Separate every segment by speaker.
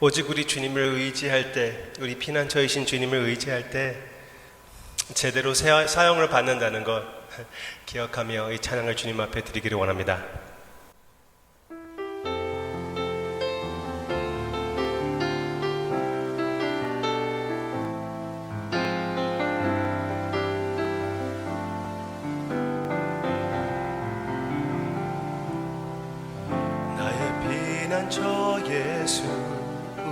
Speaker 1: 오직 우리 주님을 의지할 때, 우리 피난처이신 주님을 의지할 때 제대로 세- 사용을 받는다는 것 기억하며 이 찬양을 주님 앞에 드리기를 원합니다. 나의 피난처 예수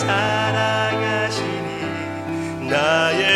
Speaker 1: 사랑하시니 나의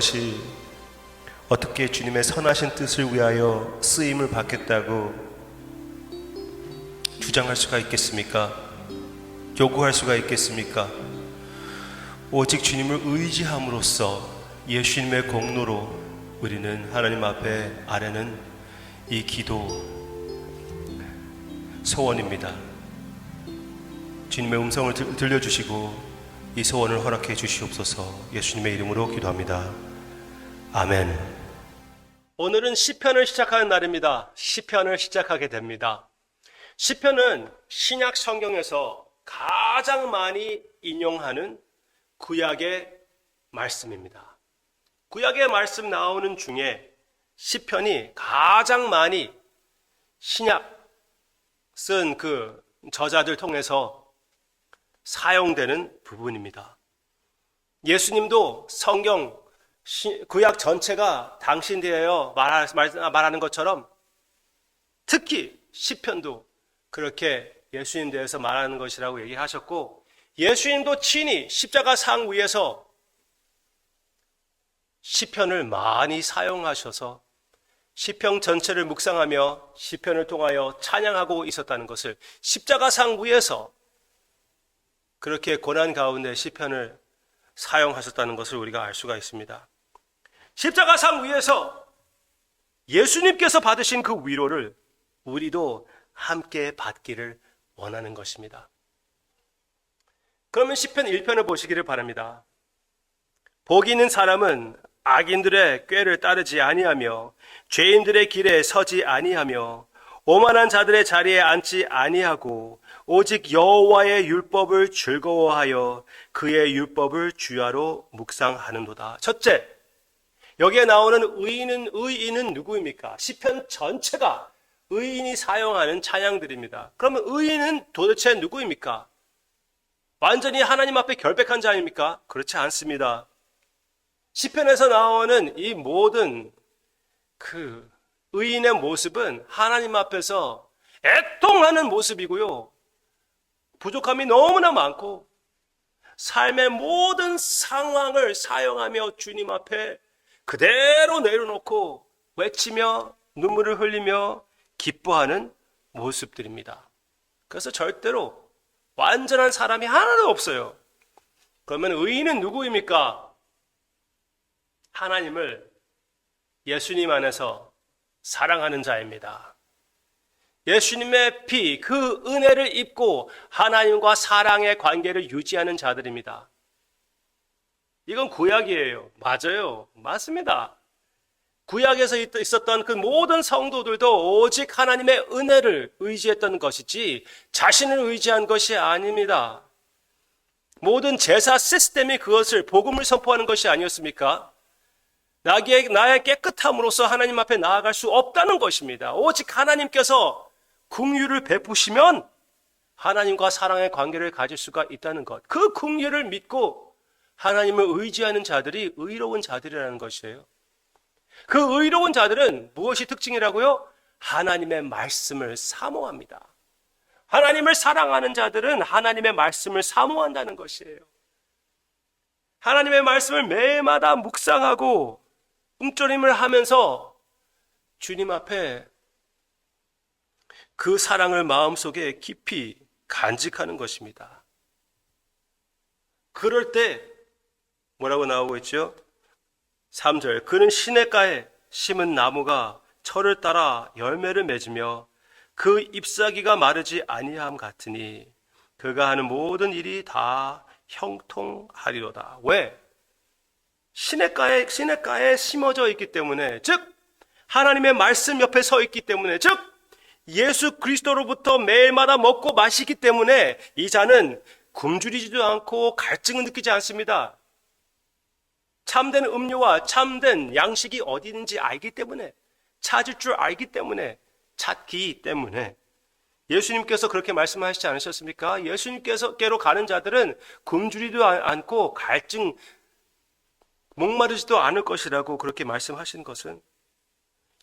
Speaker 1: 것이 어떻게 주님의 선하신 뜻을 위하여 쓰임을 받겠다고 주장할 수가 있겠습니까? 요구할 수가 있겠습니까? 오직 주님을 의지함으로써 예수님의 공로로 우리는 하나님 앞에 아래는 이 기도 소원입니다. 주님의 음성을 들- 들려주시고 이 소원을 허락해 주시옵소서 예수님의 이름으로 기도합니다. 아멘. 오늘은 시편을 시작하는 날입니다. 시편을 시작하게 됩니다. 시편은 신약 성경에서 가장 많이 인용하는 구약의 말씀입니다. 구약의 말씀 나오는 중에 시편이 가장 많이 신약 쓴 그 저자들 통해서 사용되는 부분입니다. 예수님도 성경 시- 구약 전체가 말- 말하는 것처럼 특히 시편도 그렇게 예수님 대해서 말하는 것이라고 얘기하셨고 예수님도 친히 십자가 상 위에서 시편을 많이 사용하셔서 시편 전체를 묵상하며 시편을 통하여 찬양하고 있었다는 것을 십자가 상 위에서 그렇게 고난 가운데 시편을 사용하셨다는 것을 우리가 알 수가 있습니다. 십자가 상 위에서 예수님께서 받으신 그 위로를 우리도 함께 받기를 원하는 것입니다. 그러면 시편 1편을 보시기를 바랍니다. 복이 있는 사람은 악인들의 꾀를 따르지 아니하며 죄인들의 길에 서지 아니하며 오만한 자들의 자리에 앉지 아니하고 오직 여호와의 율법을 즐거워하여 그의 율법을 주야로 묵상하는도다. 첫째, 여기에 나오는 의인은 의인은 누구입니까? 시편 전체가 의인이 사용하는 찬양들입니다. 그러면 의인은 도대체 누구입니까? 완전히 하나님 앞에 결백한 자입니까? 그렇지 않습니다. 시편에서 나오는 이 모든 그 의인의 모습은 하나님 앞에서 애통하는 모습이고요. 부족함이 너무나 많고 삶의 모든 상황을 사용하며 주님 앞에 그대로 내려놓고 외치며 눈물을 흘리며 기뻐하는 모습들입니다. 그래서 절대로 완전한 사람이 하나도 없어요. 그러면 의인은 누구입니까? 하나님을 예수님 안에서 사랑하는 자입니다. 예수님의 피, 그 은혜를 입고 하나님과 사랑의 관계를 유지하는 자들입니다. 이건 구약이에요. 맞아요. 맞습니다. 구약에서 있었던 그 모든 성도들도 오직 하나님의 은혜를 의지했던 것이지 자신을 의지한 것이 아닙니다. 모든 제사 시스템이 그것을 복음을 선포하는 것이 아니었습니까? 나의, 나의 깨끗함으로써 하나님 앞에 나아갈 수 없다는 것입니다. 오직 하나님께서 궁유를 베푸시면 하나님과 사랑의 관계를 가질 수가 있다는 것. 그 궁유를 믿고 하나님을 의지하는 자들이 의로운 자들이라는 것이에요. 그 의로운 자들은 무엇이 특징이라고요? 하나님의 말씀을 사모합니다. 하나님을 사랑하는 자들은 하나님의 말씀을 사모한다는 것이에요. 하나님의 말씀을 매일마다 묵상하고 꿈조림을 하면서 주님 앞에 그 사랑을 마음속에 깊이 간직하는 것입니다. 그럴 때 뭐라고 나오고 있죠? 3절 그는 시냇가에 심은 나무가 철을 따라 열매를 맺으며 그 잎사귀가 마르지 아니함 같으니 그가 하는 모든 일이 다 형통하리로다. 왜? 시냇가에 시냇가에 심어져 있기 때문에 즉 하나님의 말씀 옆에 서 있기 때문에 즉 예수 그리스도로부터 매일마다 먹고 마시기 때문에 이 자는 굶주리지도 않고 갈증을 느끼지 않습니다. 참된 음료와 참된 양식이 어디 있는지 알기 때문에 찾을 줄 알기 때문에 찾기 때문에 예수님께서 그렇게 말씀하시지 않으셨습니까? 예수님께서께로 가는 자들은 굶주리도 않고 갈증 목마르지도 않을 것이라고 그렇게 말씀하신 것은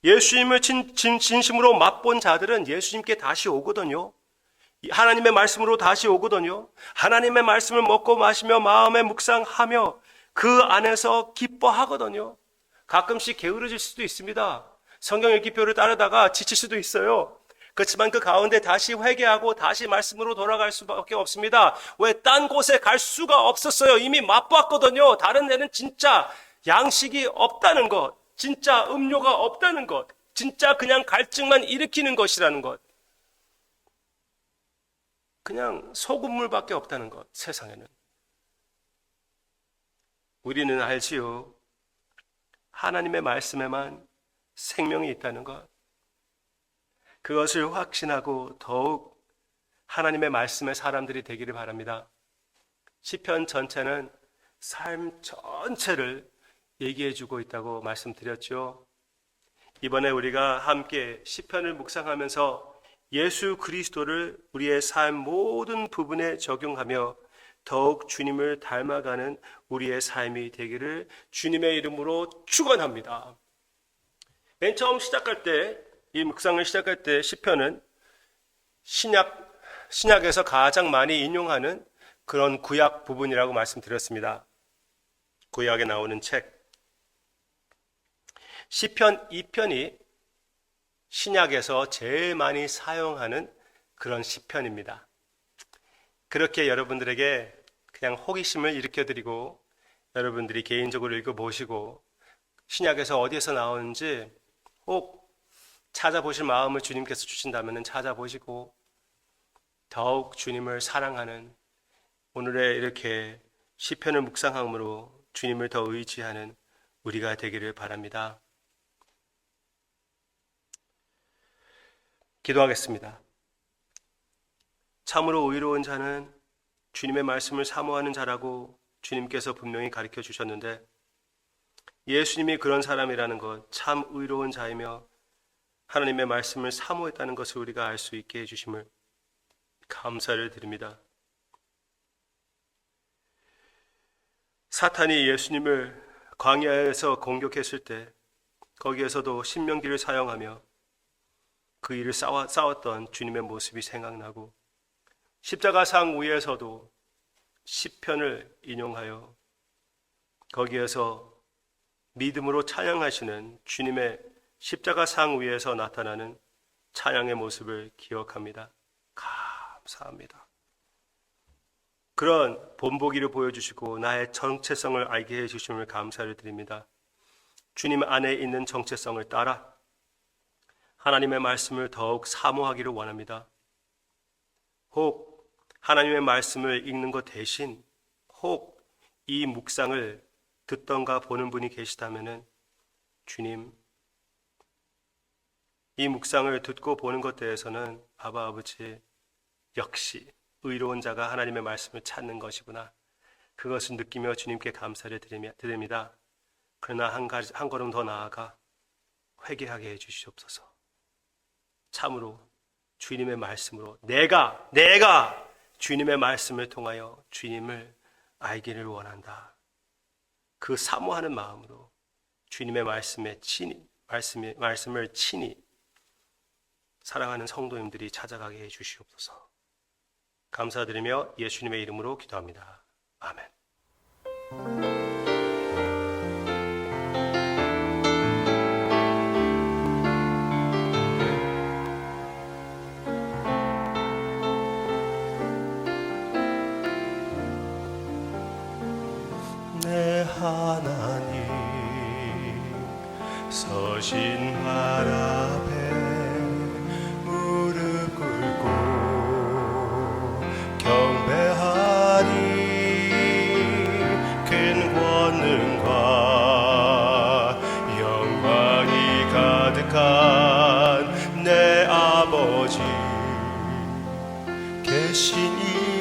Speaker 1: 예수님을 진, 진, 진심으로 맛본 자들은 예수님께 다시 오거든요. 하나님의 말씀으로 다시 오거든요. 하나님의 말씀을 먹고 마시며 마음에 묵상하며 그 안에서 기뻐하거든요. 가끔씩 게으르질 수도 있습니다. 성경 읽기표를 따르다가 지칠 수도 있어요. 그렇지만 그 가운데 다시 회개하고 다시 말씀으로 돌아갈 수밖에 없습니다. 왜 딴 곳에 갈 수가 없었어요. 이미 맛봤거든요. 다른 데는 진짜 양식이 없다는 것, 진짜 음료가 없다는 것, 진짜 그냥 갈증만 일으키는 것이라는 것. 그냥 소금물밖에 없다는 것, 세상에는. 우리는 알지요. 하나님의 말씀에만 생명이 있다는 것. 그것을 확신하고 더욱 하나님의 말씀의 사람들이 되기를 바랍니다. 시편 전체는 삶 전체를 얘기해 주고 있다고 말씀드렸죠. 이번에 우리가 함께 시편을 묵상하면서 예수 그리스도를 우리의 삶 모든 부분에 적용하며 더욱 주님을 닮아가는 우리의 삶이 되기를 주님의 이름으로 축원합니다. 맨 처음 시작할 때, 이 묵상을 시작할 때 시편은 신약 신약에서 가장 많이 인용하는 그런 구약 부분이라고 말씀드렸습니다. 구약에 나오는 책 시편 2편이 신약에서 제일 많이 사용하는 그런 시편입니다. 그렇게 여러분들에게 그냥 호기심을 일으켜 드리고 여러분들이 개인적으로 읽어 보시고 신약에서 어디에서 나오는지 꼭 찾아보실 마음을 주님께서 주신다면 찾아보시고 더욱 주님을 사랑하는 오늘의 이렇게 시편을 묵상함으로 주님을 더 의지하는 우리가 되기를 바랍니다. 기도하겠습니다. 참으로 의로운 자는 주님의 말씀을 사모하는 자라고 주님께서 분명히 가르쳐 주셨는데 예수님이 그런 사람이라는 것, 참 의로운 자이며 하나님의 말씀을 사모했다는 것을 우리가 알 수 있게 해주심을 감사를 드립니다. 사탄이 예수님을 광야에서 공격했을 때 거기에서도 신명기를 사용하며 그 일을 싸웠던 주님의 모습이 생각나고 십자가상 위에서도 시편을 인용하여 거기에서 믿음으로 찬양하시는 주님의 십자가상 위에서 나타나는 찬양의 모습을 기억합니다. 감사합니다. 그런 본보기를 보여주시고 나의 정체성을 알게 해주심을 감사를 드립니다. 주님 안에 있는 정체성을 따라 하나님의 말씀을 더욱 사모하기를 원합니다. 혹 하나님의 말씀을 읽는 것 대신 혹 이 묵상을 듣던가 보는 분이 계시다면은 주님 이 묵상을 듣고 보는 것 대해서는 아바 아버지 역시 의로운 자가 하나님의 말씀을 찾는 것이구나. 그것을 느끼며 주님께 감사를 드립니다. 그러나 한, 가지, 한 걸음 더 나아가 회개하게 해 주시옵소서. 참으로 주님의 말씀으로 내가 내가 주님의 말씀을 통하여 주님을 알기를 원한다. 그 사모하는 마음으로 주님의 말씀에 친히 말씀에 말씀을 친히 사랑하는 성도님들이 찾아가게 해 주시옵소서. 감사드리며 예수님의 이름으로 기도합니다. 아멘. 하나님 서신 발 앞에 무릎 꿇고 경배하니 큰 권능과 영광이 가득한 내 아버지 계신 이